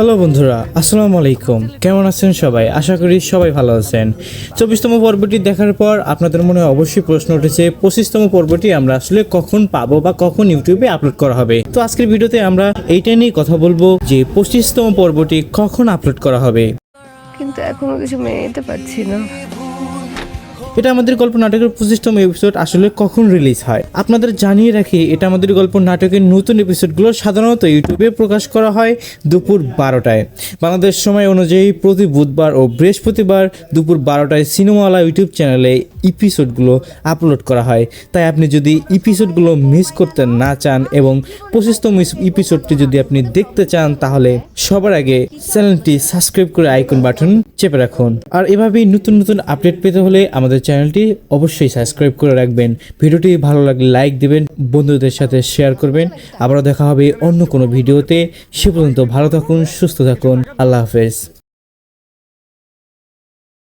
Hello বন্ধুরা, আসসালামু আলাইকুম। কেমন আছেন সবাই? আশা করি সবাই ভালো আছেন। চব্বিশতম পর্বটি দেখার পর আপনাদের মনে অবশ্যই প্রশ্ন উঠেছে, পঁচিশতম পর্বটি আমরা আসলে কখন পাবো বা কখন ইউটিউবে আপলোড করা হবে? তো আজকের ভিডিওতে আমরা এইটা নিয়ে কথা বলব যে, পঁচিশতম পর্বটি কখন আপলোড করা হবে? কিন্তু এখনও কিছু মেনে নিতে পারছি না। এটা আমাদের গল্প নাটকের পঁচিশতম এপিসোড আসলে কখন রিলিজ হয়? আপনাদের জানিয়ে রাখি, এটা আমাদের গল্প নাটকের নতুন এপিসোডগুলো সাধারণত ইউটিউবে প্রকাশ করা হয় দুপুর বারোটায়। বাংলাদেশ সময় অনুযায়ী প্রতি বুধবার ও বৃহস্পতিবার দুপুর বারোটায় সিনেমাওয়ালা ইউটিউব চ্যানেলে এপিসোডগুলো আপলোড করা হয়। তাই আপনি যদি এপিসোডগুলো মিস করতে না চান এবং পঁচিশতম এপিসোডটি যদি আপনি দেখতে চান, তাহলে সবার আগে চ্যানেলটি সাবস্ক্রাইব করে আইকন বাটন চেপে রাখুন। আর এভাবেই নতুন নতুন আপডেট পেতে হলে আমাদের চ্যানেলটি অবশ্যই সাবস্ক্রাইব করে রাখবেন। ভিডিওটি ভালো লাগলে লাইক দিবেন, বন্ধুদের সাথে শেয়ার করবেন। আবারও দেখা হবে অন্য কোনো ভিডিওতে। সে পর্যন্ত ভালো থাকুন, সুস্থ থাকুন। আল্লাহ হাফেজ।